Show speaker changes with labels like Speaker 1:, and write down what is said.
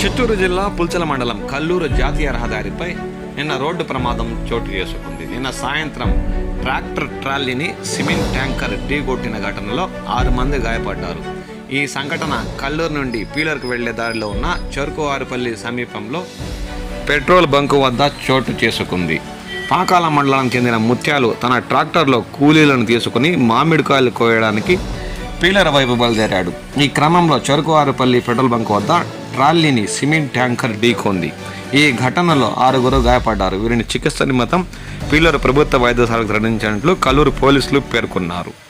Speaker 1: చిత్తూరు జిల్లా పుల్చల మండలం కల్లూరు జాతీయ రహదారిపై నిన్న రోడ్డు ప్రమాదం చోటు చేసుకుంది. నిన్న సాయంత్రం ట్రాక్టర్ ట్రాలీని సిమెంట్ ట్యాంకర్ ఢీకొట్టిన ఘటనలో ఆరు మంది గాయపడ్డారు. ఈ సంఘటన కల్లూరు నుండి పీలర్కు వెళ్ళే దారిలో ఉన్న చెరుకువారిపల్లి సమీపంలో పెట్రోల్ బంకు వద్ద చోటు చేసుకుంది. పాకాల మండలానికి చెందిన ముత్యాలు తన ట్రాక్టర్లో కూలీలను తీసుకుని మామిడికాయలు కోయడానికి పీలర్ వైపు బయలుదేరాడు. ఈ క్రమంలో చెరుకువారిపల్లి పెట్రోల్ బంక్ వద్ద ట్రాలీని సిమెంట్ ట్యాంకర్ ఢీకొంది. ఈ ఘటనలో ఆరుగురు గాయపడ్డారు. వీరిని చికిత్స నిమిత్తం పీలర్ ప్రభుత్వ వైద్యశాలకు తరలించినట్లు కల్లూరు పోలీసులు పేర్కొన్నారు.